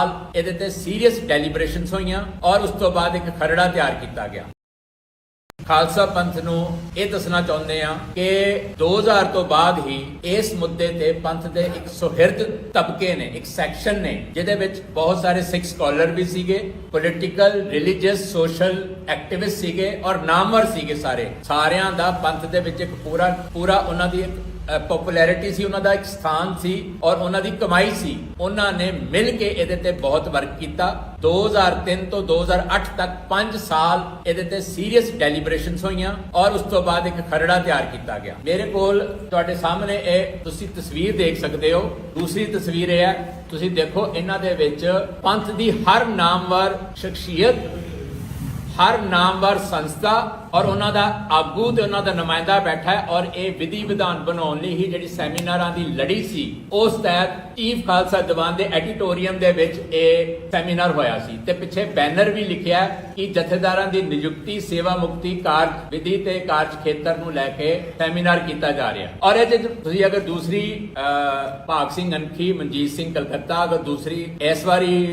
ਸਾਲ ਇਹਦੇ ਤੇ ਸੀਰੀਅਸ ਡੈਲੀਬਰੇਸ਼ਨਸ ਹੋਈਆਂ ਔਰ ਉਸ ਤੋਂ ਬਾਅਦ ਇੱਕ ਖਰੜਾ ਤਿਆਰ ਕੀਤਾ ਗਿਆ। ਖਾਲਸਾ ਪੰਥ ਨੂੰ ਇਹ ਦੱਸਣਾ ਚਾਹੁੰਦੇ ਆ ਕਿ 2000 ਤੋਂ ਬਾਅਦ ਹੀ ਇਸ ਮੁੱਦੇ ਤੇ ਪੰਥ ਦੇ ਇੱਕ ਸੁਹਿਰਦ ਤਬਕੇ ਨੇ, ਇੱਕ ਸੈਕਸ਼ਨ ਨੇ, ਜਿਹਦੇ ਵਿੱਚ ਬਹੁਤ ਸਾਰੇ ਸਿੱਖ ਸਕਾਲਰ ਵੀ ਸੀਗੇ ਪੋਲਿਟੀਕਲ ਰਿਲੀਜੀਅਸ ਸੋਸ਼ਲ ਐਕਟਿਵਿਸਟ ਸੀਗੇ ਔਰ ਨਾਮਵਰ ਸੀਗੇ ਸਾਰੇ। ਸਾਰਿਆਂ ਦਾ ਪੰਥ ਦੇ ਵਿੱਚ ਇੱਕ ਪੂਰਾ ਪੂਰਾ ਉਹਨਾਂ ਦੀ ਇੱਕ ਪਪੂਲੈਰਿਟੀ ਸੀ, ਉਹਨਾਂ ਦਾ ਇੱਕ ਸਥਾਨ ਸੀ ਔਰ ਉਹਨਾਂ ਦੀ ਕਮਾਈ ਸੀ। ਉਹਨਾਂ ਨੇ ਮਿਲ ਕੇ ਇਹਦੇ ਤੇ ਬਹੁਤ ਵਰਕ ਕੀਤਾ। 2003 ਤੋਂ 2008 ਤੱਕ 5 ਸਾਲ ਇਹਦੇ ਤੇ ਸੀਰੀਅਸ ਡੈਲੀਬਰੇਸ਼ਨਸ ਹੋਈਆਂ ਔਰ ਉਸ ਤੋਂ ਬਾਅਦ ਇੱਕ ਖਰੜਾ ਤਿਆਰ ਕੀਤਾ ਗਿਆ। ਮੇਰੇ ਕੋਲ ਤੁਹਾਡੇ ਸਾਹਮਣੇ ਇਹ ਤੁਸੀਂ ਤਸਵੀਰ ਦੇਖ ਸਕਦੇ ਹੋ। ਦੂਸਰੀ ਤਸਵੀਰ ਇਹ ਹੈ, ਤੁਸੀਂ ਦੇਖੋ ਇਹਨਾਂ ਦੇ ਵਿੱਚ ਪੰਥ ਦੀ ਹਰ ਨਾਮਵਰ ਸ਼ਖਸੀਅਤ, ਹਰ ਨਾਮਵਰ ਸੰਸਥਾ ਔਰ ਉਹਨਾਂ ਦਾ ਆਗੂ ਤੇ ਉਹਨਾਂ ਦਾ ਨੁਮਾਇੰਦਾ ਬੈਠਾ ਹੈ ਔਰ ਇਹ ਵਿਧੀ ਵਿਧਾਨ ਬਣਾਉਣ ਲਈ ਹੀ ਜਿਹੜੀ ਸੈਮੀਨਾਰਾਂ ਦੀ ਲੜੀ ਸੀ, ਉਸ ਤਹਿਤ ਚੀਫ ਖਾਲਸਾ ਦੀਵਾਨ ਦੇ ਐਡੀਟੋਰੀਅਮ ਦੇ ਵਿੱਚ ਇਹ ਸੈਮੀਨਾਰ ਹੋਇਆ ਸੀ ਤੇ ਪਿੱਛੇ ਬੈਨਰ ਵੀ ਲਿਖਿਆ ਕਿ ਜਥੇਦਾਰਾਂ ਦੀ ਨਿਯੁਕਤੀ, ਸੇਵਾ ਮੁਕਤੀ ਕਾਰਜ, ਵਿਧੀ ਤੇ ਕਾਰਜ ਖੇਤਰ ਨੂੰ ਲੈ ਕੇ ਸੈਮੀਨਾਰ ਕੀਤਾ ਜਾ ਰਿਹਾ ਔਰ ਇਹ 'ਚ ਤੁਸੀਂ ਅਗਰ ਦੂਸਰੀ ਭਾਗ ਸਿੰਘ ਅਨਖੀ, ਮਨਜੀਤ ਸਿੰਘ ਕਲਕੱਤਾ, ਅਗਰ ਦੂਸਰੀ ਇਸ ਵਾਰੀ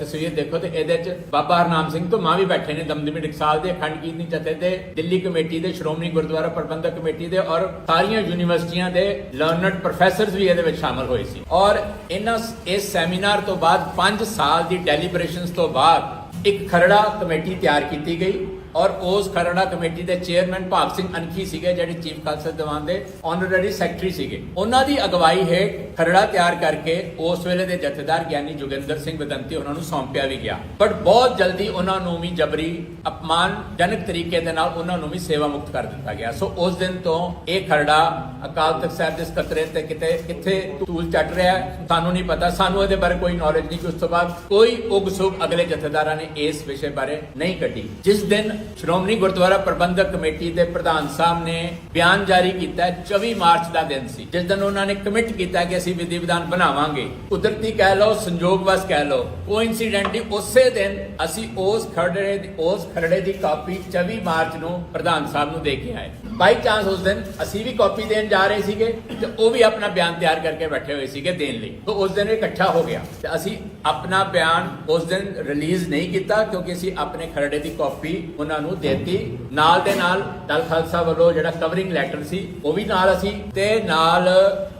ਤਸਵੀਰ ਦੇਖੋ ਤੇ ਇਹਦੇ 'ਚ ਬਾਬਾ ਹਰਨਾਮ ਸਿੰਘ ਤੋਂ ਮਾਂ ਵੀ ਬੈਠੇ ਨੇ, ਦਮਦਮੀ ਟਕਸਾਲ ਦੇ ਅਖੰਡ ਕੀਰਤਨੀ ਜਥੇ ਦੇ ਦਿੱਲੀ ਕਮੇਟੀ ਦੇ, ਸ਼੍ਰੋਮਣੀ ਗੁਰਦੁਆਰਾ ਪ੍ਰਬੰਧਕ ਕਮੇਟੀ ਦੇ ਔਰ ਸਾਰੀਆਂ ਯੂਨੀਵਰਸਿਟੀਆਂ ਦੇ ਲਰਨਡ ਪ੍ਰੋਫੈਸਰਸ ਵੀ ਇਹਦੇ ਵਿੱਚ ਸ਼ਾਮਲ ਹੋਏ ਸੀ। ਔਰ ਇਹਨਾਂ ਇਸ ਸੈਮੀਨਾਰ ਤੋਂ ਬਾਅਦ 5 ਸਾਲ ਦੀ ਡੈਲੀਬਰੇਸ਼ਨਸ ਤੋਂ ਬਾਅਦ ਇੱਕ ਖਰੜਾ ਕਮੇਟੀ ਤਿਆਰ ਕੀਤੀ ਗਈ। ਔਰ ਉਸ ਖਰੜਾ ਕਮੇਟੀ ਦੇ ਚੇਅਰਮੈਨ ਭਾਗ ਸਿੰਘ ਅਨਖੀ ਸੀਗੇ, ਜਿਹੜੇ ਚੀਫ ਖਾਲਸਾ ਦੀਵਾਨ ਦੇ ਆਨਰਰੀ ਸੈਕਟਰੀ ਸੀਗੇ। ਉਹਨਾਂ ਦੀ ਅਗਵਾਈ ਹੇਠ ਖਰੜਾ ਤਿਆਰ ਕਰਕੇ ਉਸ ਵੇਲੇ ਦੇ ਜਥੇਦਾਰ ਗਿਆਨੀ ਜੋਗਿੰਦਰ ਸਿੰਘ ਵਿਦੰਤੀ ਉਹਨਾਂ ਨੂੰ ਸੌਂਪਿਆ ਵੀ ਗਿਆ। ਬਟ ਬਹੁਤ ਜਲਦੀ ਉਹਨਾਂ ਨੂੰ ਵੀ ਜਬਰੀ, ਅਪਮਾਨਜਨਕ ਤਰੀਕੇ ਦੇ ਨਾਲ ਉਹਨਾਂ ਨੂੰ ਵੀ ਸੇਵਾ ਮੁਕਤ ਕਰ ਦਿੱਤਾ ਗਿਆ। ਸੋ ਉਸ ਦਿਨ ਤੋਂ ਇਹ ਖਰੜਾ ਅਕਾਲ ਤਖਤ ਸਾਹਿਬ ਦੇ ਸਕੱਤਰੇ ਤੇ ਕਿਤੇ ਕਿੱਥੇ ਤੂਲ ਚੱਟ ਰਿਹਾ ਸਾਨੂੰ ਨਹੀਂ ਪਤਾ। ਸਾਨੂੰ ਇਹਦੇ ਬਾਰੇ ਕੋਈ ਨੌਲੇਜ ਨਹੀਂ। ਕਿ ਉਸ ਤੋਂ ਬਾਅਦ ਕੋਈ ਉਗ ਸੁਗ ਅਗਲੇ ਜਥੇਦਾਰਾਂ ਨੇ ਇਸ ਵਿਸ਼ੇ ਬਾਰੇ ਨਹੀਂ ਕੱਢੀ। ਜਿਸ ਦਿਨ ਸ਼੍ਰੋਮਣੀ ਗੁਰਦੁਆਰਾ ਪ੍ਰਬੰਧਕ ਕਮੇਟੀ ਦੇ ਪ੍ਰਧਾਨ ਸਾਹਿਬ ਨੇ ਬਿਆਨ ਜਾਰੀ ਕੀਤਾ ਹੈ, 24 ਮਾਰਚ ਦਾ ਦਿਨ ਸੀ। ਜਿਸ ਦਿਨ ਉਹਨਾਂ ਨੇ ਕਮਿਟ ਕੀਤਾ ਕਿ ਅਸੀਂ ਵਿਧੀ ਵਿਧਾਨ ਬਣਾਵਾਂਗੇ। ਕੁਦਰਤੀ ਕਹਿ ਲਓ ਸੰਜੋਗਵਸ ਕਹਿ ਲਓ ਕੋਇਨਸੀਡੈਂਟਲੀ ਉਸੇ ਦਿਨ ਅਸੀਂ ਉਸ ਖਰੜੇ ਦੀ ਉਸ ਖਰੜੇ ਦੀ ਕਾਪੀ 24 ਮਾਰਚ ਨੂੰ ਪ੍ਰਧਾਨ ਸਾਹਿਬ ਨੂੰ ਦੇ ਕੇ ਆਏ। ਬਾਈ ਚਾਂਸ ਉਸ ਦਿਨ ਅਸੀਂ ਵੀ ਕਾਪੀ ਦੇਣ ਜਾ ਰਹੇ ਸੀਗੇ ਤੇ ਉਹ ਵੀ ਆਪਣਾ ਬਿਆਨ ਤਿਆਰ ਕਰਕੇ ਬੈਠੇ ਹੋਏ ਸੀਗੇ ਦੇਣ ਲਈ। ਤੋਂ ਉਸ ਦਿਨ ਇਕੱਠਾ ਹੋ ਗਿਆ। ਤੇ ਅਸੀਂ ਆਪਣਾ ਬਿਆਨ ਉਸ ਦਿਨ ਰਿਲੀਜ਼ ਨਹੀਂ ਕੀਤਾ ਕਿਉਂਕਿ ਅਸੀਂ ਆਪਣੇ ਖਰੜੇ ਦੀ ਕਾਪੀ ਉਹਨਾਂ ਨੂੰ ਦੇਤੀ। ਨਾਲ ਦੇ ਨਾਲ ਦਲ ਖਾਲਸਾ ਵੱਲੋਂ ਜਿਹੜਾ ਕਵਰਿੰਗ ਲੈਟਰ ਸੀ, ਉਹ ਵੀ ਨਾਲ ਅਸੀਂ ਤੇ ਨਾਲ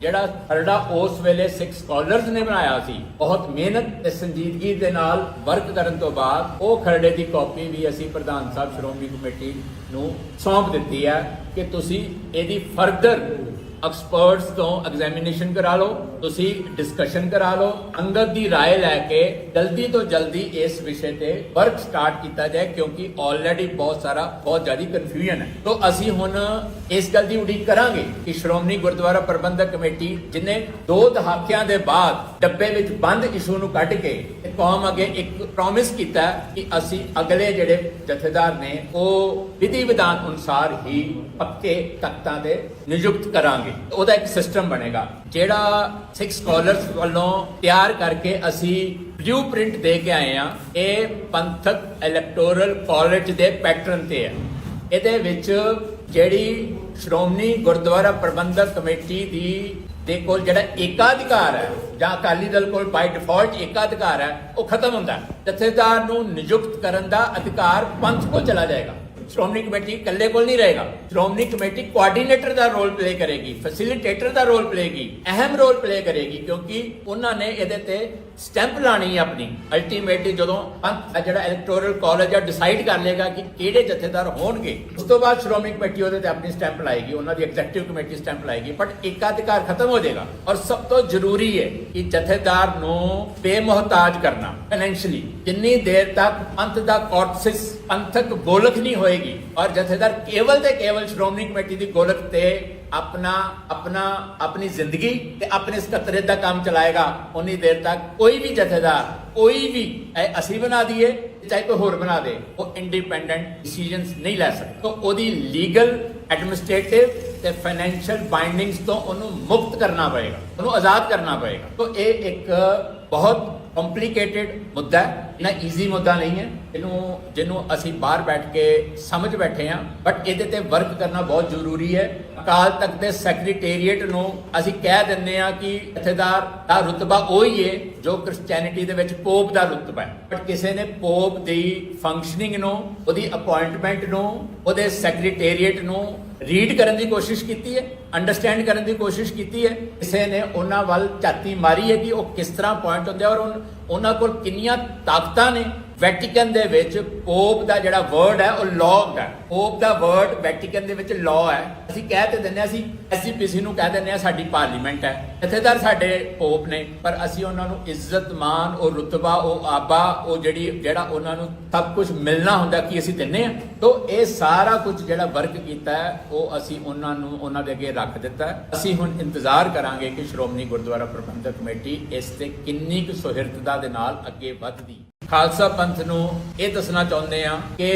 ਜਿਹੜਾ ਖਰੜਾ ਉਸ ਵੇਲੇ ਸਿੱਖ ਸਕਾਲਰਸ ਨੇ ਬਣਾਇਆ ਸੀ, ਬਹੁਤ ਮਿਹਨਤ ਤੇ ਸੰਜੀਦਗੀ ਦੇ ਨਾਲ ਵਰਕ ਕਰਨ ਤੋਂ ਬਾਅਦ, ਉਹ ਖਰੜੇ ਦੀ ਕਾਪੀ ਵੀ ਅਸੀਂ ਪ੍ਰਧਾਨ ਸਾਹਿਬ ਸ਼੍ਰੋਮਣੀ ਕਮੇਟੀ ਨੂੰ ਸੌਂਪ ਦਿੱਤੀ ਹੈ ਕਿ ਤੁਸੀਂ ਇਹਦੀ ਫਰਦਰ ਐਕਸਪਰਟਸ ਤੋਂ ਐਗਜ਼ਾਮੀਨੇਸ਼ਨ ਕਰਾ ਲਓ। ਤੁਸੀਂ ਡਿਸਕਸ਼ਨ ਕਰਾ ਲਓ ਅੰਗਦ ਦੀ رائے ਲੈ ਕੇ ਜਲਦੀ ਤੋਂ ਜਲਦੀ ਇਸ ਵਿਸ਼ੇ ਤੇ ਵਰਕ ਸਟਾਰਟ ਕੀਤਾ ਜਾਏ ਕਿਉਂਕਿ ਆਲਰੇਡੀ ਬਹੁਤ ਸਾਰਾ ਬਹੁਤ ਜ਼ਿਆਦਾ ਕਨਫਿਊਜ਼ਨ ਹੈ ਤੋਂ ਅਸੀਂ ਹੁਣ ਇਸ ਗੱਲ ਦੀ ਉਡੀਕ ਕਰਾਂਗੇ ਕਿ ਸ਼੍ਰੋਮਣੀ ਗੁਰਦੁਆਰਾ ਪ੍ਰਬੰਧਕ ਕਮੇਟੀ ਜਿਨੇ ਦੋ ਦਹਾਕਿਆਂ ਦੇ ਬਾਅਦ ਡੱਬੇ ਵਿੱਚ ਬੰਦ ਇਸ਼ੂ ਨੂੰ ਕੱਢ ਕੇ ਇਹ ਕੌਮ ਅੱਗੇ ਇੱਕ ਪ੍ਰੋਮਿਸ ਕੀਤਾ ਕਿ ਅਸੀਂ ਅਗਲੇ ਜਿਹੜੇ ਜਥੇਦਾਰ ਨੇ ਉਹ ਵਿਧੀ ਵਿਧਾਨ ਅਨੁਸਾਰ ਹੀ ਪੱਕੇ ਤਖਤਾਂ ਦੇ ਨਿਯੁਕਤ ਕਰਾਂਗੇ ਉਹਦਾ ਇੱਕ ਸਿਸਟਮ ਬਣੇਗਾ ਜਿਹੜਾ ਸਿੱਖ ਸਕਾਲਰਸ ਵੱਲੋਂ ਤਿਆਰ ਕਰਕੇ ਅਸੀਂ ਬਲੂ ਪ੍ਰਿੰਟ ਦੇ ਕੇ ਆਏ ਆ ਇਹ ਪੰਥਕ ਇਲੈਕਟੋਰਲ ਕਾਲਜ ਦੇ ਪੈਟਰਨ ਤੇ ਹੈ। ਇਹਦੇ ਵਿੱਚ ਜਿਹੜੀ ਸ਼੍ਰੋਮਣੀ ਗੁਰਦੁਆਰਾ ਪ੍ਰਬੰਧਕ ਕਮੇਟੀ ਦੀ ਦੇ ਕੋਲ ਜਿਹੜਾ ਏਕਾਧਿਕਾਰ ਹੈ, ਜਾਂ ਅਕਾਲੀ ਦਲ ਕੋਲ ਬਾਈ ਡਿਫਾਲਟ ਏਕਾਧਿਕਾਰ ਹੈ, ਉਹ ਖਤਮ ਹੁੰਦਾ ਜਥੇਦਾਰ ਨੂੰ ਨਿਯੁਕਤ ਕਰਨ ਦਾ ਅਧਿਕਾਰ ਪੰਥ ਕੋਲ ਚਲਾ ਜਾਏਗਾ। ਸ਼੍ਰੋਮਣੀ ਕਮੇਟੀ ਇਕੱਲੇ ਕੋਲ ਨਹੀਂ ਰਹੇਗਾ। ਸ਼੍ਰੋਮਣੀ ਕਮੇਟੀ ਕੋਆਰਡੀਨੇਟਰ ਦਾ ਰੋਲ ਪਲੇ ਕਰੇਗੀ ਫੈਸਿਲਿਟੇਟਰ ਦਾ ਰੋਲ ਪਲੇਗੀ ਅਹਿਮ ਰੋਲ ਪਲੇ ਕਰੇਗੀ ਕਿਉਂਕਿ ਉਹਨਾਂ ਨੇ ਇਹਦੇ ਤੇ ਸਟੈਂਪ ਲਾਣੀ ਹੈ ਆਪਣੀ। ਅਲਟੀਮੇਟਲੀ ਜਦੋਂ ਜਿਹੜਾ ਇਲੈਕਟੋਰਲ ਕਾਲਜ ਆ ਡਿਸਾਈਡ ਕਰ ਲੇਗਾ ਕਿ ਕਿਹੜੇ ਜਥੇਦਾਰ ਹੋਣਗੇ, ਉਸ ਤੋਂ ਬਾਅਦ ਸ਼੍ਰੋਮਣੀ ਕਮੇਟੀ ਉਹਦੇ ਤੇ ਆਪਣੀ ਸਟੈਂਪ ਲਾਏਗੀ, ਉਹਨਾਂ ਦੀ ਐਗਜ਼ੈਕਟਿਵ ਕਮੇਟੀ ਸਟੈਂਪ ਲਾਏਗੀ ਬਟ ਏਕਾਧਿਕਾਰ ਖਤਮ ਹੋ ਜਾਏਗਾ। ਔਰ ਸਭ ਤੋਂ ਜ਼ਰੂਰੀ ਹੈ ਕਿ ਜਥੇਦਾਰ ਨੂੰ ਬੇਮੁਹਤਾਜ ਕਰਨਾ ਫਾਈਨੈਂਸ਼ੀਅਲੀ ਜਿੰਨੀ ਦੇਰ ਤੱਕ ਪੰਥ ਦਾ ਕੋਰਟਸਿਸ ਪੰਥਕ ਗੋਲਕ ਨਹੀਂ ਹੋਏਗੀ, ਔਰ ਜਥੇਦਾਰ ਕੇਵਲ ਤੇ ਕੇਵਲ ਸ਼੍ਰੋਮਣੀ ਕਮੇਟੀ ਦੀ ਗੋਲਕ ਤੇ ਆਪਣਾ ਆਪਣਾ, ਆਪਣੀ ਜ਼ਿੰਦਗੀ ਤੇ ਆਪਣੇ ਸਕੱਤਰੇ ਦਾ ਕੰਮ ਚਲਾਏਗਾ। ਉਨੀ ਦੇਰ ਤੱਕ ਕੋਈ ਵੀ ਜਥੇਦਾਰ, ਕੋਈ ਵੀ ਅਸੀਂ ਬਣਾ ਦਈਏ, ਚਾਹੇ ਕੋਈ ਹੋਰ ਬਣਾ ਦੇ, ਉਹ ਇੰਡੀਪੈਂਡੈਂਟ ਡਿਸੀਜਨਸ ਨਹੀਂ ਲੈ ਸਕਦਾ। ਤਾਂ ਉਹਦੀ ਲੀਗਲ ਐਡਮਿਨਿਸਟ੍ਰੇਟਿਵ ਤੇ ਫਾਈਨੈਂਸ਼ੀਅਲ ਬਾਈਂਡਿੰਗਸ ਤੋਂ ਉਹਨੂੰ ਮੁਕਤ ਕਰਨਾ ਪਏਗਾ, ਉਹਨੂੰ ਆਜ਼ਾਦ ਕਰਨਾ ਪਏਗਾ। ਤਾਂ ਇਹ ਇੱਕ ਬਹੁਤ ਕੰਪਲਿਕੇਟਿਡ ਮੁੱਦਾ ਹੈ। ਨਾ ਈਜ਼ੀ ਮੁੱਦਾ ਨਹੀਂ ਹੈ। ਇਹਨੂੰ, ਜਿਹਨੂੰ ਅਸੀਂ ਬਾਹਰ ਬੈਠ ਕੇ ਸਮਝ ਬੈਠੇ ਹਾਂ ਬਟ ਇਹਦੇ ਤੇ ਵਰਕ ਕਰਨਾ ਬਹੁਤ ਜ਼ਰੂਰੀ ਹੈ। ਅਕਾਲ ਤਖਤ ਦੇ ਸੈਕਟਰੀਏਟ ਨੂੰ ਅਸੀਂ ਕਹਿ ਦਿੰਦੇ ਹਾਂ ਕਿ ਜਥੇਦਾਰ ਦਾ ਰੁਤਬਾ ਉਹੀ ਹੈ ਜੋ ਕ੍ਰਿਸਚੀਅਨਿਟੀ ਦੇ ਵਿੱਚ ਪੋਪ ਦਾ ਰੁਤਬਾ ਹੈ। ਬਟ ਕਿਸੇ ਨੇ ਪੋਪ ਦੀ ਫੰਕਸ਼ਨਿੰਗ ਨੂੰ, ਉਹਦੀ ਅਪਾਇੰਟਮੈਂਟ ਨੂੰ, ਉਹਦੇ ਸੈਕਟਰੀਏਟ ਨੂੰ ਰੀਡ ਕਰਨ ਦੀ ਕੋਸ਼ਿਸ਼ ਕੀਤੀ ਹੈ ਅੰਡਰਸਟੈਂਡ ਕਰਨ ਦੀ ਕੋਸ਼ਿਸ਼ ਕੀਤੀ ਹੈ। ਕਿਸੇ ਨੇ ਉਹਨਾਂ ਵੱਲ ਝਾਤੀ ਮਾਰੀ ਹੈ ਕਿ ਉਹ ਕਿਸ ਤਰ੍ਹਾਂ ਪੁਆਇੰਟ ਹੁੰਦੇ ਆ ਔਰ ਉਹਨਾਂ ਕੋਲ ਕਿੰਨੀਆਂ ਤਾਕਤਾਂ ਨੇ? ਵੈਟੀਕਨ ਦੇ ਵਿੱਚ ਪੋਪ ਦਾ ਜਿਹੜਾ ਵਰਡ ਹੈ, ਉਹ ਲਾਅ ਹੈ। ਪੋਪ ਦਾ ਵਰਡ ਵੈਟੀਕਨ ਦੇ ਵਿੱਚ ਲਾਅ ਹੈ। ਅਸੀਂ ਕਹਿ ਤੇ ਦਿੰਦੇ ਹਾਂ, ਅਸੀਂ ਐਸਜੀਪੀਸੀ ਨੂੰ ਕਹਿ ਦਿੰਦੇ ਹਾਂ, ਸਾਡੀ ਪਾਰਲੀਮੈਂਟ ਹੈ। ਜਥੇਦਾਰ ਸਾਡੇ ਪੋਪ ਨੇ, ਪਰ ਅਸੀਂ ਉਹਨਾਂ ਨੂੰ ਇੱਜ਼ਤ ਮਾਨ ਉਹ ਰੁਤਬਾ, ਉਹ ਆਬਾ ਉਹ ਜਿਹੜੀ, ਜਿਹੜਾ ਉਹਨਾਂ ਨੂੰ ਸਭ ਕੁਝ ਮਿਲਣਾ ਹੁੰਦਾ, ਕਿ ਅਸੀਂ ਦਿੰਨੇ ਆ ਤੋਂ ਇਹ ਸਾਰਾ ਕੁਝ ਜਿਹੜਾ ਵਰਕ ਕੀਤਾ ਹੈ, ਉਹ ਅਸੀਂ ਉਹਨਾਂ ਨੂੰ, ਉਹਨਾਂ ਦੇ ਅੱਗੇ ਰੱਖ ਦਿੱਤਾ ਅਸੀਂ ਹੁਣ ਇੰਤਜ਼ਾਰ ਕਰਾਂਗੇ ਕਿ ਸ਼੍ਰੋਮਣੀ ਗੁਰਦੁਆਰਾ ਪ੍ਰਬੰਧਕ ਕਮੇਟੀ ਇਸ ਤੇ ਕਿੰਨੀ ਕੁ ਸੁਹਿਰਦਤਾ ਦੇ ਨਾਲ ਅੱਗੇ ਵੱਧਦੀ। ਖਾਲਸਾ ਪੰਥ ਨੂੰ ਇਹ ਦੱਸਣਾ ਚਾਹੁੰਦੇ ਆ ਕਿ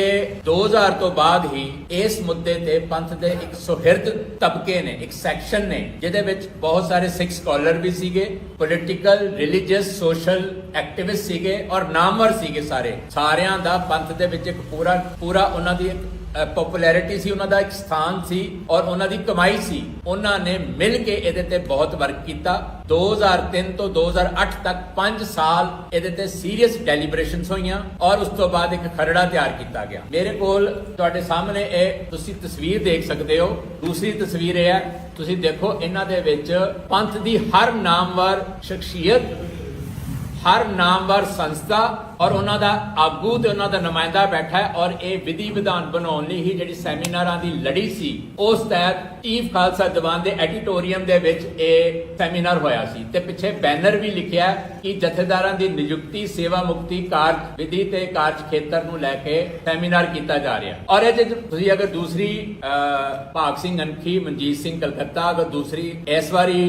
2000 ਤੋਂ ਬਾਅਦ ਹੀ ਇਸ ਮੁੱਦੇ ਤੇ ਪੰਥ ਦੇ ਇੱਕ ਸੁਹਿਰਦ ਤਬਕੇ ਨੇ, ਇੱਕ ਸੈਕਸ਼ਨ ਨੇ, ਜਿਹਦੇ ਵਿੱਚ ਬਹੁਤ ਸਾਰੇ ਸਿੱਖ ਸਕਾਲਰ ਵੀ ਸੀਗੇ ਪੋਲਿਟੀਕਲ ਰਿਲੀਜੀਅਸ ਸੋਸ਼ਲ ਐਕਟਿਵਿਸਟ ਸੀਗੇ ਔਰ ਨਾਮਵਰ ਸੀਗੇ ਸਾਰੇ। ਸਾਰਿਆਂ ਦਾ ਪੰਥ ਦੇ ਵਿੱਚ ਇੱਕ ਪੂਰਾ ਪੂਰਾ ਉਹਨਾਂ ਦੀ ਪਪੂਲੈਰਿਟੀ ਸੀ, ਉਹਨਾਂ ਦਾ ਇੱਕ ਸਥਾਨ ਸੀ ਔਰ ਉਹਨਾਂ ਦੀ ਕਮਾਈ ਸੀ। ਉਹਨਾਂ ਨੇ ਮਿਲ ਕੇ ਇਹਦੇ ਤੇ ਬਹੁਤ ਵਰਕ ਕੀਤਾ। 2003 ਤੋਂ 2008 ਤੱਕ 5 ਸਾਲ ਇਹਦੇ ਤੇ ਸੀਰੀਅਸ ਡੈਲੀਬਰੇਸ਼ਨਸ ਹੋਈਆਂ ਔਰ ਉਸ ਤੋਂ ਬਾਅਦ ਇੱਕ ਖਰੜਾ ਤਿਆਰ ਕੀਤਾ ਗਿਆ। ਮੇਰੇ ਕੋਲ ਤੁਹਾਡੇ ਸਾਹਮਣੇ ਇਹ ਤੁਸੀਂ ਤਸਵੀਰ ਦੇਖ ਸਕਦੇ ਹੋ। ਦੂਸਰੀ ਤਸਵੀਰ ਇਹ ਹੈ, ਤੁਸੀਂ ਦੇਖੋ ਇਹਨਾਂ ਦੇ ਵਿੱਚ ਪੰਥ ਦੀ ਹਰ ਨਾਮਵਰ ਸ਼ਖਸੀਅਤ, ਹਰ ਨਾਮਵਰ ਸੰਸਥਾ ਔਰ ਉਹਨਾਂ ਦਾ ਆਗੂ ਤੇ ਉਹਨਾਂ ਦਾ ਨੁਮਾਇੰਦਾ ਬੈਠਾ ਹੈ ਔਰ ਇਹ ਵਿਧੀ ਵਿਧਾਨ ਬਣਾਉਣ ਲਈ ਹੀ ਜਿਹੜੀ ਸੈਮੀਨਾਰਾਂ ਦੀ ਲੜੀ ਸੀ, ਉਸ ਤਹਿਤ ਚੀਫ ਖਾਲਸਾ ਦੀਵਾਨ ਦੇ ਐਡੀਟੋਰੀਅਮ ਦੇ ਵਿੱਚ ਇਹ ਸੈਮੀਨਾਰ ਹੋਇਆ ਸੀ। ਤੇ ਪਿੱਛੇ ਬੈਨਰ ਵੀ ਲਿਖਿਆ ਕਿ ਜਥੇਦਾਰਾਂ ਦੀ ਨਿਯੁਕਤੀ, ਸੇਵਾ ਮੁਕਤੀ ਕਾਰਜ, ਵਿਧੀ ਤੇ ਕਾਰਜ ਖੇਤਰ ਨੂੰ ਲੈ ਕੇ ਸੈਮੀਨਾਰ ਕੀਤਾ ਜਾ ਰਿਹਾ। ਔਰ ਇਹ 'ਚ ਤੁਸੀਂ ਅਗਰ ਦੂਸਰੀ ਭਾਗ ਸਿੰਘ ਅਨਖੀ, ਮਨਜੀਤ ਸਿੰਘ ਕਲਕੱਤਾ, ਅਗਰ ਦੂਸਰੀ ਇਸ ਵਾਰੀ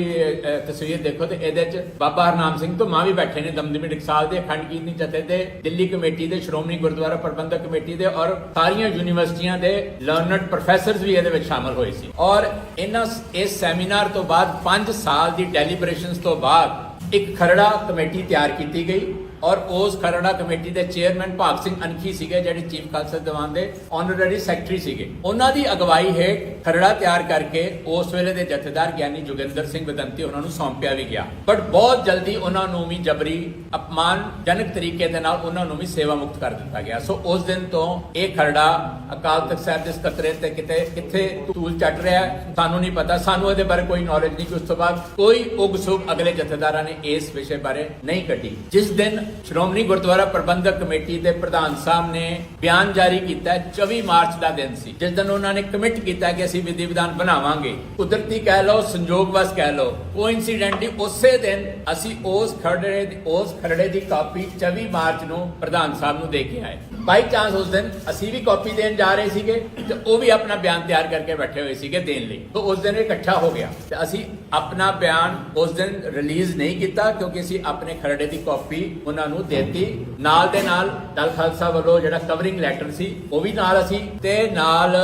ਤਸਵੀਰ ਦੇਖੋ ਤੇ ਇਹਦੇ 'ਚ ਬਾਬਾ ਹਰਨਾਮ ਸਿੰਘ ਤੋਂ ਮਾਂ ਵੀ ਬੈਠੇ ਨੇ, ਦਮਦਮੀ ਟਕਸਾਲ ਦੇ ਅਖੰਡ ਕੀਰਤਨੀ ਜਥੇ ਦੇ ਦਿੱਲੀ ਕਮੇਟੀ ਦੇ, ਸ਼੍ਰੋਮਣੀ ਗੁਰਦੁਆਰਾ ਪ੍ਰਬੰਧਕ ਕਮੇਟੀ ਦੇ ਔਰ ਸਾਰੀਆਂ ਯੂਨੀਵਰਸਿਟੀਆਂ ਦੇ ਲਰਨਡ ਪ੍ਰੋਫੈਸਰਸ ਵੀ ਇਹਦੇ ਵਿੱਚ ਸ਼ਾਮਲ ਹੋਏ ਸੀ। ਔਰ ਇਹਨਾਂ ਇਸ ਸੈਮੀਨਾਰ ਤੋਂ ਬਾਅਦ 5 ਸਾਲ ਦੀ ਡੈਲੀਬਰੇਸ਼ਨਸ ਤੋਂ ਬਾਅਦ ਇੱਕ ਖਰੜਾ ਕਮੇਟੀ ਤਿਆਰ ਕੀਤੀ ਗਈ। ਔਰ ਉਸ ਖਰੜਾ ਕਮੇਟੀ ਦੇ ਚੇਅਰਮੈਨ ਭਾਗ ਸਿੰਘ ਅਨਖੀ ਸੀਗੇ, ਜਿਹੜੇ ਚੀਫ ਖਾਲਸਾ ਦੀਵਾਨ ਦੇ ਆਨਰਰੀ ਸੈਕਟਰੀ ਸੀਗੇ। ਉਹਨਾਂ ਦੀ ਅਗਵਾਈ ਹੇਠ ਖਰੜਾ ਤਿਆਰ ਕਰਕੇ ਉਸ ਵੇਲੇ ਦੇ ਜਥੇਦਾਰ ਗਿਆਨੀ ਜੋਗਿੰਦਰ ਸਿੰਘ ਵਿਦੰਤੀ ਉਹਨਾਂ ਨੂੰ ਸੌਂਪਿਆ ਵੀ ਗਿਆ। ਬਟ ਬਹੁਤ ਜਲਦੀ ਉਹਨਾਂ ਨੂੰ ਵੀ ਜਬਰੀ ਅਪਮਾਨਜਨਕ ਤਰੀਕੇ ਦੇ ਨਾਲ ਉਹਨਾਂ ਨੂੰ ਵੀ ਸੇਵਾ ਮੁਕਤ ਕਰ ਦਿੱਤਾ ਗਿਆ। ਸੋ ਉਸ ਦਿਨ ਤੋਂ ਇਹ ਖਰੜਾ ਅਕਾਲ ਤਖਤ ਸਾਹਿਬ ਦੇ ਸਕੱਤਰੇ ਤੇ ਕਿਤੇ ਕਿੱਥੇ ਤੂਲ ਚੱਟ ਰਿਹਾ ਸਾਨੂੰ ਨਹੀਂ ਪਤਾ। ਸਾਨੂੰ ਇਹਦੇ ਬਾਰੇ ਕੋਈ ਨੌਲੇਜ ਨਹੀਂ। ਕਿ ਉਸ ਤੋਂ ਬਾਅਦ ਕੋਈ ਉਗ ਸੁਗ ਅਗਲੇ ਜਥੇਦਾਰਾਂ ਨੇ ਇਸ ਵਿਸ਼ੇ ਬਾਰੇ ਨਹੀਂ ਕੱਢੀ। ਜਿਸ ਦਿਨ ਸ਼੍ਰੋਮਣੀ ਗੁਰਦੁਆਰਾ ਪ੍ਰਬੰਧਕ ਕਮੇਟੀ ਦੇ ਪ੍ਰਧਾਨ ਸਾਹਿਬ ਨੇ ਬਿਆਨ ਜਾਰੀ ਕੀਤਾ ਹੈ, 24 ਮਾਰਚ ਦਾ ਦਿਨ ਸੀ। ਜਿਸ ਦਿਨ ਉਹਨਾਂ ਨੇ ਕਮਿਟ ਕੀਤਾ ਕਿ ਅਸੀਂ ਵਿਧੀ ਵਿਧਾਨ ਬਣਾਵਾਂਗੇ। ਕੁਦਰਤੀ ਕਹਿ ਲਓ ਸੰਜੋਗਵਸ ਕਹਿ ਲਓ। ਕੋਇਨਸੀਡੈਂਟਲੀ ਉਸੇ ਦਿਨ ਅਸੀਂ ਉਸ ਖਰੜੇ ਉਸ ਖਰੜੇ ਦੀ ਕਾਪੀ 24 ਮਾਰਚ ਨੂੰ ਪ੍ਰਧਾਨ ਸਾਹਿਬ ਨੂੰ ਦੇ ਕੇ ਆਏ। ਬਾਈ ਚਾਂਸ ਉਸ ਦਿਨ ਅਸੀਂ ਵੀ ਕਾਪੀ ਦੇਣ ਜਾ ਰਹੇ ਸੀਗੇ ਤੇ ਉਹ ਵੀ ਆਪਣਾ ਬਿਆਨ ਤਿਆਰ ਕਰਕੇ ਬੈਠੇ ਹੋਏ ਸੀਗੇ ਦੇਣ ਲਈ। ਤੋਂ ਉਸ ਦਿਨ ਇਕੱਠਾ ਹੋ ਗਿਆ। ਤੇ ਅਸੀਂ ਆਪਣਾ ਬਿਆਨ ਉਸ ਦਿਨ ਰਿਲੀਜ਼ ਨਹੀਂ ਕੀਤਾ ਕਿਉਂਕਿ ਅਸੀਂ ਆਪਣੇ ਖਰੜੇ ਦੀ ਕਾਪੀ ਉਹਨਾਂ ਨੂੰ ਦੇਤੀ। ਨਾਲ ਦੇ ਨਾਲ ਦਲ ਖਾਲਸਾ ਵੱਲੋਂ ਜਿਹੜਾ ਕਵਰਿੰਗ ਲੈਟਰ ਸੀ, ਉਹ ਵੀ ਨਾਲ ਅਸੀਂ। ਤੇ ਨਾਲ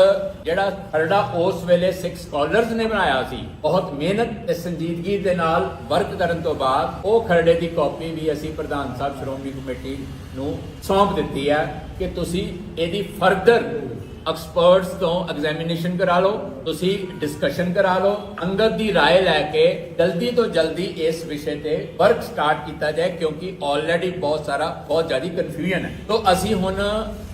ਜਿਹੜਾ ਖਰੜਾ ਉਸ ਵੇਲੇ ਸਿੱਖ ਸਕਾਲਰਸ ਨੇ ਬਣਾਇਆ ਸੀ, ਬਹੁਤ ਮਿਹਨਤ ਤੇ ਸੰਜੀਦਗੀ ਦੇ ਨਾਲ ਵਰਕ ਕਰਨ ਤੋਂ ਬਾਅਦ, ਉਹ ਖਰੜੇ ਦੀ ਕਾਪੀ ਵੀ ਅਸੀਂ ਪ੍ਰਧਾਨ ਸਾਹਿਬ ਸ਼੍ਰੋਮਣੀ ਕਮੇਟੀ ਨੂੰ ਸੌਂਪ ਦਿੱਤੀ ਹੈ ਕਿ ਤੁਸੀਂ ਇਹਦੀ ਫਰਦਰ ਐਕਸਪਰਟਸ ਤੋਂ ਐਗਜ਼ਾਮੀਨੇਸ਼ਨ ਕਰਾ ਲਓ ਤੁਸੀਂ ਡਿਸਕਸ਼ਨ ਕਰਾ ਲਓ ਅੰਗਦ ਦੀ رائے ਲੈ ਕੇ ਜਲਦੀ ਤੋਂ ਜਲਦੀ ਇਸ ਵਿਸ਼ੇ ਤੇ ਵਰਕ ਸਟਾਰਟ ਕੀਤਾ ਜਾਏ ਕਿਉਂਕਿ ਆਲਰੇਡੀ ਬਹੁਤ ਸਾਰਾ ਬਹੁਤ ਜ਼ਿਆਦਾ ਕਨਫਿਊਜ਼ਨ ਹੈ ਤੋਂ ਅਸੀਂ ਹੁਣ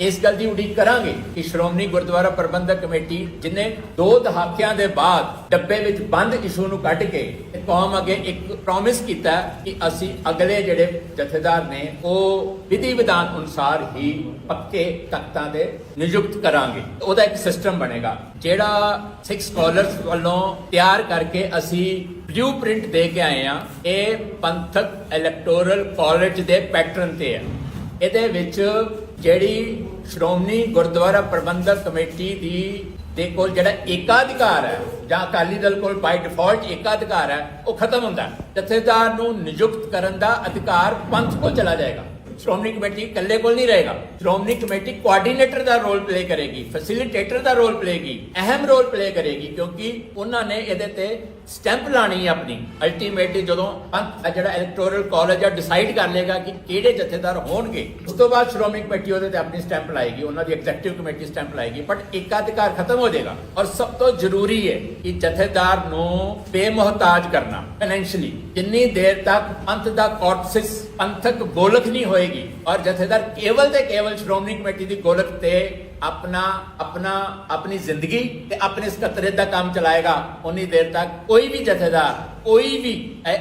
ਇਸ ਗੱਲ ਦੀ ਉਡੀਕ ਕਰਾਂਗੇ ਕਿ ਸ਼੍ਰੋਮਣੀ ਗੁਰਦੁਆਰਾ ਪ੍ਰਬੰਧਕ ਕਮੇਟੀ ਜਿਨੇ ਦੋ ਦਹਾਕਿਆਂ ਦੇ ਬਾਅਦ ਡੱਬੇ ਵਿੱਚ ਬੰਦ ਇਸ਼ੂ ਨੂੰ ਕੱਢ ਕੇ ਤੇ ਕੌਮ ਅੱਗੇ ਇੱਕ ਪ੍ਰੋਮਿਸ ਕੀਤਾ ਹੈ ਕਿ ਅਸੀਂ ਅਗਲੇ ਜਿਹੜੇ ਜਥੇਦਾਰ ਨੇ ਉਹ ਵਿਧੀ ਵਿਧਾਨ ਅਨੁਸਾਰ ਹੀ ਪੱਕੇ ਤਖਤਾਂ ਦੇ ਨਿਯੁਕਤ ਕਰਾਂਗੇ ਉਹਦਾ ਇੱਕ ਸਿਸਟਮ ਬਣੇਗਾ, ਜਿਹੜਾ ਸਿੱਖ ਸਕਾਲਰਸ ਵੱਲੋਂ ਤਿਆਰ ਕਰਕੇ ਅਸੀਂ ਬਲੂ ਪ੍ਰਿੰਟ ਦੇ ਕੇ ਆਏ ਆ ਇਹ ਪੰਥਕ ਇਲੈਕਟੋਰਲ ਕਾਲਜ ਦੇ ਪੈਟਰਨ ਤੇ ਹੈ। ਇਹਦੇ ਵਿੱਚ ਜਿਹੜੀ ਸ਼੍ਰੋਮਣੀ ਗੁਰਦੁਆਰਾ ਪ੍ਰਬੰਧਕ ਕਮੇਟੀ ਦੀ, ਦੇ ਕੋਲ ਜਿਹੜਾ ਏਕਾਧਿਕਾਰ ਹੈ, ਜਾਂ ਅਕਾਲੀ ਦਲ ਕੋਲ ਬਾਈ ਡਿਫਾਲਟ ਏਕਾਧਿਕਾਰ ਹੈ, ਉਹ ਖਤਮ ਹੁੰਦਾ ਜਥੇਦਾਰ ਨੂੰ ਨਿਯੁਕਤ ਕਰਨ ਦਾ ਅਧਿਕਾਰ ਪੰਥ ਕੋਲ ਚਲਾ ਜਾਏਗਾ। ਸ਼੍ਰੋਮਣੀ ਕਮੇਟੀ ਇਕੱਲੇ ਕੋਲ ਨਹੀਂ ਰਹੇਗਾ। ਸ਼੍ਰੋਮਣੀ ਕਮੇਟੀ ਕੋਆਰਡੀਨੇਟਰ ਦਾ ਰੋਲ ਪਲੇ ਕਰੇਗੀ ਫੈਸਿਲਿਟੇਟਰ ਦਾ ਰੋਲ ਪਲੇਗੀ ਅਹਿਮ ਰੋਲ ਪਲੇ ਕਰੇਗੀ ਕਿਉਂਕਿ ਉਹਨਾਂ ਨੇ ਇਹਦੇ ਤੇ ਸਟੈਂਪ ਲਾਣੀ ਹੈ ਆਪਣੀ ਅਲਟੀਮੇਟਲੀ ਜਦੋਂ ਪੰਥ ਜਿਹੜਾ ਇਲੈਕਟੋਰਲ ਕਾਲਜ ਆ ਡਿਸਾਈਡ ਕਰ ਲੇਗਾ ਕਿ ਕਿਹੜੇ ਜਥੇਦਾਰ ਹੋਣਗੇ, ਉਸ ਤੋਂ ਬਾਅਦ ਸ਼੍ਰੋਮਣੀ ਕਮੇਟੀ ਉਹਦੇ ਤੇ ਆਪਣੀ ਸਟੈਂਪ ਲਾਏਗੀ, ਉਹਨਾਂ ਦੀ ਐਗਜ਼ੈਕਟਿਵ ਕਮੇਟੀ ਸਟੈਂਪ ਲਾਏਗੀ ਬਟ ਏਕਾਧਿਕਾਰ ਖਤਮ ਹੋ ਜਾਏਗਾ। ਔਰ ਸਭ ਤੋਂ ਜ਼ਰੂਰੀ ਹੈ ਕਿ ਜਥੇਦਾਰ ਨੂੰ ਬੇਮੁਹਤਾਜ ਕਰਨਾ ਫਾਈਨੈਂਸ਼ੀਅਲੀ ਜਿੰਨੀ ਦੇਰ ਤੱਕ ਪੰਥ ਦਾ ਕੋਰਟਸਿਸ ਪੰਥਕ ਗੋਲਕ ਨਹੀਂ ਹੋਏਗੀ, ਔਰ ਜਥੇਦਾਰ ਕੇਵਲ ਤੇ ਕੇਵਲ ਸ਼੍ਰੋਮਣੀ ਕਮੇਟੀ ਦੀ ਗੋਲਕ ਤੇ ਆਪਣਾ ਆਪਣਾ, ਆਪਣੀ ਜ਼ਿੰਦਗੀ ਤੇ ਆਪਣੇ ਸਕੱਤਰੇ ਦਾ ਕੰਮ ਚਲਾਏਗਾ। ਉਨੀ ਦੇਰ ਤੱਕ ਕੋਈ ਵੀ ਜਥੇਦਾਰ, ਕੋਈ ਵੀ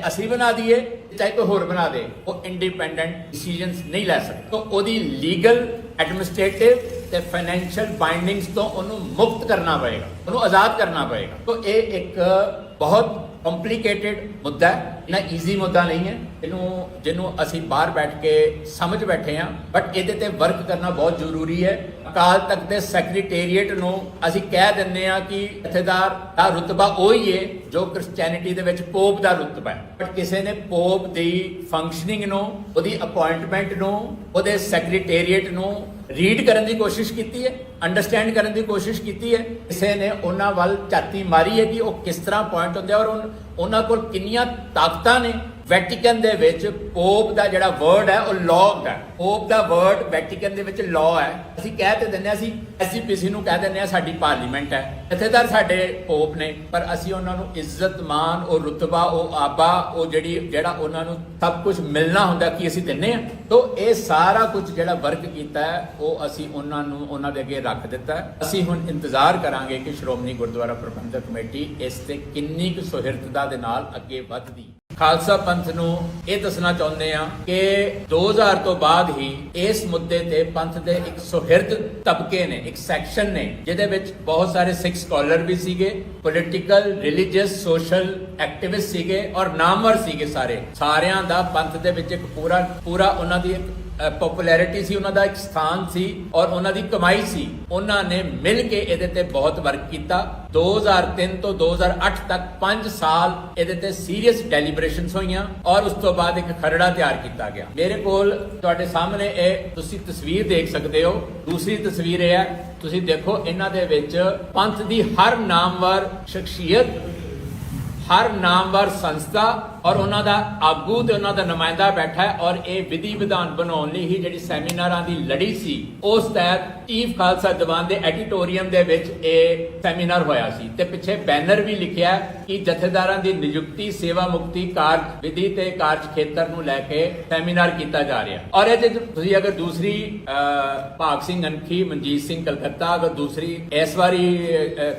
ਅਸੀਂ ਬਣਾ ਦਈਏ, ਚਾਹੇ ਕੋਈ ਹੋਰ ਬਣਾ ਦੇ, ਉਹ ਇੰਡੀਪੈਂਡੈਂਟ ਡਿਸੀਜਨਸ ਨਹੀਂ ਲੈ ਸਕਦਾ। ਤਾਂ ਉਹਦੀ ਲੀਗਲ ਐਡਮਿਨਿਸਟ੍ਰੇਟਿਵ ਤੇ ਫਾਈਨੈਂਸ਼ੀਅਲ ਬਾਈਂਡਿੰਗਸ ਤੋਂ ਉਹਨੂੰ ਮੁਕਤ ਕਰਨਾ ਪਏਗਾ, ਉਹਨੂੰ ਆਜ਼ਾਦ ਕਰਨਾ ਪਏਗਾ। ਤਾਂ ਇਹ ਇੱਕ ਬਹੁਤ ਕੰਪਲਿਕੇਟਿਡ ਮੁੱਦਾ ਹੈ। ਨਾ ਈਜ਼ੀ ਮੁੱਦਾ ਨਹੀਂ ਹੈ। ਇਹਨੂੰ, ਜਿਹਨੂੰ ਅਸੀਂ ਬਾਹਰ ਬੈਠ ਕੇ ਸਮਝ ਬੈਠੇ ਹਾਂ ਬਟ ਇਹਦੇ ਤੇ ਵਰਕ ਕਰਨਾ ਬਹੁਤ ਜ਼ਰੂਰੀ ਹੈ। ਅਕਾਲ ਤਖਤ ਦੇ ਸੈਕਟਰੀਏਟ ਨੂੰ ਅਸੀਂ ਕਹਿ ਦਿੰਦੇ ਆ ਕਿ ਜਥੇਦਾਰ ਦਾ ਰੁਤਬਾ ਉਹੀ ਹੈ ਜੋ ਕ੍ਰਿਸਚੀਅਨਿਟੀ ਦੇ ਵਿੱਚ ਪੋਪ ਦਾ ਰੁਤਬਾ ਹੈ। ਬਟ ਕਿਸੇ ਨੇ ਪੋਪ ਦੀ ਫੰਕਸ਼ਨਿੰਗ ਨੂੰ, ਉਹਦੀ ਅਪਾਇੰਟਮੈਂਟ ਨੂੰ, ਉਹਦੇ ਸੈਕਟਰੀਏਟ ਨੂੰ ਰੀਡ ਕਰਨ ਦੀ ਕੋਸ਼ਿਸ਼ ਕੀਤੀ ਹੈ ਅੰਡਰਸਟੈਂਡ ਕਰਨ ਦੀ ਕੋਸ਼ਿਸ਼ ਕੀਤੀ ਹੈ। ਕਿਸੇ ਨੇ ਉਹਨਾਂ ਵੱਲ ਝਾਤੀ ਮਾਰੀ ਹੈ ਕਿ ਉਹ ਕਿਸ ਤਰ੍ਹਾਂ ਪੁਆਇੰਟ ਹੁੰਦੇ ਆ ਔਰ ਉਹਨਾਂ ਕੋਲ ਕਿੰਨੀਆਂ ਤਾਕਤਾਂ ਨੇ। ਵੈਟੀਕਨ ਦੇ ਵਿੱਚ ਪੋਪ ਦਾ ਜਿਹੜਾ ਵਰਡ ਹੈ, ਉਹ ਲਾਅ ਹੈ। ਪੋਪ ਦਾ ਵਰਡ ਵੈਟੀਕਨ ਦੇ ਵਿੱਚ ਲਾਅ ਹੈ। ਅਸੀਂ ਕਹਿ ਤੇ ਦਿੰਦੇ ਹਾਂ, ਅਸੀਂ ਐਸਜੀਪੀਸੀ ਨੂੰ ਕਹਿ ਦਿੰਦੇ ਹਾਂ, ਸਾਡੀ ਪਾਰਲੀਮੈਂਟ ਹੈ। ਜਥੇਦਾਰ ਸਾਡੇ ਪੋਪ ਨੇ, ਪਰ ਅਸੀਂ ਉਹਨਾਂ ਨੂੰ ਇੱਜ਼ਤ ਮਾਨ, ਉਹ ਰੁਤਬਾ, ਉਹ ਆਬਾ ਉਹ ਜਿਹੜੀ, ਜਿਹੜਾ ਉਹਨਾਂ ਨੂੰ ਸਭ ਕੁਝ ਮਿਲਣਾ ਹੁੰਦਾ, ਕਿ ਅਸੀਂ ਦਿੰਨੇ ਆ ਤੋਂ ਇਹ ਸਾਰਾ ਕੁਝ ਜਿਹੜਾ ਵਰਕ ਕੀਤਾ ਉਹ ਅਸੀਂ ਉਹਨਾਂ ਨੂੰ, ਉਹਨਾਂ ਦੇ ਅੱਗੇ ਰੱਖ ਦਿੱਤਾ ਅਸੀਂ ਹੁਣ ਇੰਤਜ਼ਾਰ ਕਰਾਂਗੇ ਕਿ ਸ਼੍ਰੋਮਣੀ ਗੁਰਦੁਆਰਾ ਪ੍ਰਬੰਧਕ ਕਮੇਟੀ ਇਸ ਤੇ ਕਿੰਨੀ ਕੁ ਸੁਹਿਰਦਤਾ ਦੇ ਨਾਲ ਅੱਗੇ ਵੱਧਦੀ। ਹੈ। ਖਾਲਸਾ ਪੰਥ ਨੂੰ ਇਹ ਦੱਸਣਾ ਚਾਹੁੰਦੇ ਆ ਕਿ 2000 ਤੋਂ ਬਾਅਦ ਹੀ ਇਸ ਮੁੱਦੇ ਤੇ ਪੰਥ ਦੇ ਇੱਕ ਸੁਹਿਰਦ ਤਬਕੇ ਨੇ, ਇੱਕ ਸੈਕਸ਼ਨ ਨੇ, ਜਿਹਦੇ ਵਿੱਚ ਬਹੁਤ ਸਾਰੇ ਸਿੱਖ ਸਕਾਲਰ ਵੀ ਸੀਗੇ ਪੋਲਿਟੀਕਲ ਰਿਲੀਜੀਅਸ ਸੋਸ਼ਲ ਐਕਟਿਵਿਸਟ ਸੀਗੇ ਔਰ ਨਾਮਵਰ ਸੀਗੇ ਸਾਰੇ। ਸਾਰਿਆਂ ਦਾ ਪੰਥ ਦੇ ਵਿੱਚ ਇੱਕ ਪੂਰਾ ਪੂਰਾ ਉਹਨਾਂ ਦੀ ਇੱਕ ਪਪੂਲੈਰਿਟੀ ਸੀ, ਉਹਨਾਂ ਦਾ ਇੱਕ ਸਥਾਨ ਸੀ ਔਰ ਉਹਨਾਂ ਦੀ ਕਮਾਈ ਸੀ। ਉਹਨਾਂ ਨੇ ਮਿਲ ਕੇ ਇਹਦੇ ਤੇ ਬਹੁਤ ਵਰਕ ਕੀਤਾ। 2003 ਤੋਂ 2008 ਤੱਕ 5 ਸਾਲ ਇਹਦੇ ਤੇ ਸੀਰੀਅਸ ਡੈਲੀਬਰੇਸ਼ਨਸ ਹੋਈਆਂ ਔਰ ਉਸ ਤੋਂ ਬਾਅਦ ਇੱਕ ਖਰੜਾ ਤਿਆਰ ਕੀਤਾ ਗਿਆ। ਮੇਰੇ ਕੋਲ ਤੁਹਾਡੇ ਸਾਹਮਣੇ ਇਹ ਤੁਸੀਂ ਤਸਵੀਰ ਦੇਖ ਸਕਦੇ ਹੋ। ਦੂਸਰੀ ਤਸਵੀਰ ਇਹ ਹੈ, ਤੁਸੀਂ ਦੇਖੋ ਇਹਨਾਂ ਦੇ ਵਿੱਚ ਪੰਥ ਦੀ ਹਰ ਨਾਮਵਰ ਸ਼ਖਸੀਅਤ, ਹਰ ਨਾਮਵਰ ਸੰਸਥਾ ਔਰ ਉਹਨਾਂ ਦਾ ਆਗੂ ਤੇ ਉਹਨਾਂ ਦਾ ਨੁਮਾਇੰਦਾ ਬੈਠਾ ਹੈ ਔਰ ਇਹ ਵਿਧੀ ਵਿਧਾਨ ਬਣਾਉਣ ਲਈ ਹੀ ਜਿਹੜੀ ਸੈਮੀਨਾਰਾਂ ਦੀ ਲੜੀ ਸੀ, ਉਸ ਤਹਿਤ ਚੀਫ ਖਾਲਸਾ ਦੀਵਾਨ ਦੇ ਐਡੀਟੋਰੀਅਮ ਦੇ ਵਿੱਚ ਇਹ ਸੈਮੀਨਾਰ ਹੋਇਆ ਸੀ ਤੇ ਪਿੱਛੇ ਬੈਨਰ ਵੀ ਲਿਖਿਆ ਕਿ ਜਥੇਦਾਰਾਂ ਦੀ ਨਿਯੁਕਤੀ, ਸੇਵਾ ਮੁਕਤੀ ਕਾਰਜ ਵਿਧੀ ਤੇ ਕਾਰਜ ਖੇਤਰ ਨੂੰ ਲੈ ਕੇ ਸੈਮੀਨਾਰ ਕੀਤਾ ਜਾ ਰਿਹਾ ਔਰ ਇਹ 'ਚ ਤੁਸੀਂ ਅਗਰ ਦੂਸਰੀ ਭਾਗ ਸਿੰਘ ਅਨਖੀ, ਮਨਜੀਤ ਸਿੰਘ ਕਲਕੱਤਾ, ਅਗਰ ਦੂਸਰੀ ਇਸ ਵਾਰੀ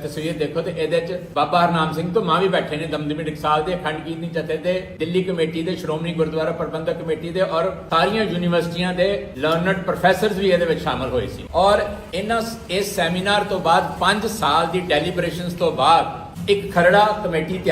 ਤਸਵੀਰ ਦੇਖੋ ਤੇ ਇਹਦੇ 'ਚ ਬਾਬਾ ਹਰਨਾਮ ਸਿੰਘ ਧੁਮਾ ਵੀ ਬੈਠੇ ਨੇ, ਦਮਦਮੀ ਟਕਸਾਲ ਦੇ ਅਖੰਡ ਕੀਰਤਨੀ ਜਥੇ ਦੇ ਦਿੱਲੀ ਕਮੇਟੀ ਦੇ, ਸ਼੍ਰੋਮਣੀ ਗੁਰਦੁਆਰਾ ਪ੍ਰਬੰਧਕ ਕਮੇਟੀ ਦੇ ਔਰ ਸਾਰੀਆਂ ਯੂਨੀਵਰਸਿਟੀਆਂ ਦੇ ਲਰਨਡ ਪ੍ਰੋਫੈਸਰਸ ਵੀ ਇਹਦੇ ਵਿੱਚ ਸ਼ਾਮਲ ਹੋਏ ਸੀ। ਔਰ ਇਹਨਾਂ ਇਸ ਸੈਮੀਨਾਰ ਤੋਂ ਬਾਅਦ 5 ਸਾਲ ਦੀ ਡੈਲੀਬਰੇਸ਼ਨਸ ਤੋਂ ਬਾਅਦ ਇੱਕ ਖਰੜਾ ਕਮੇਟੀ ਤਿਆਰ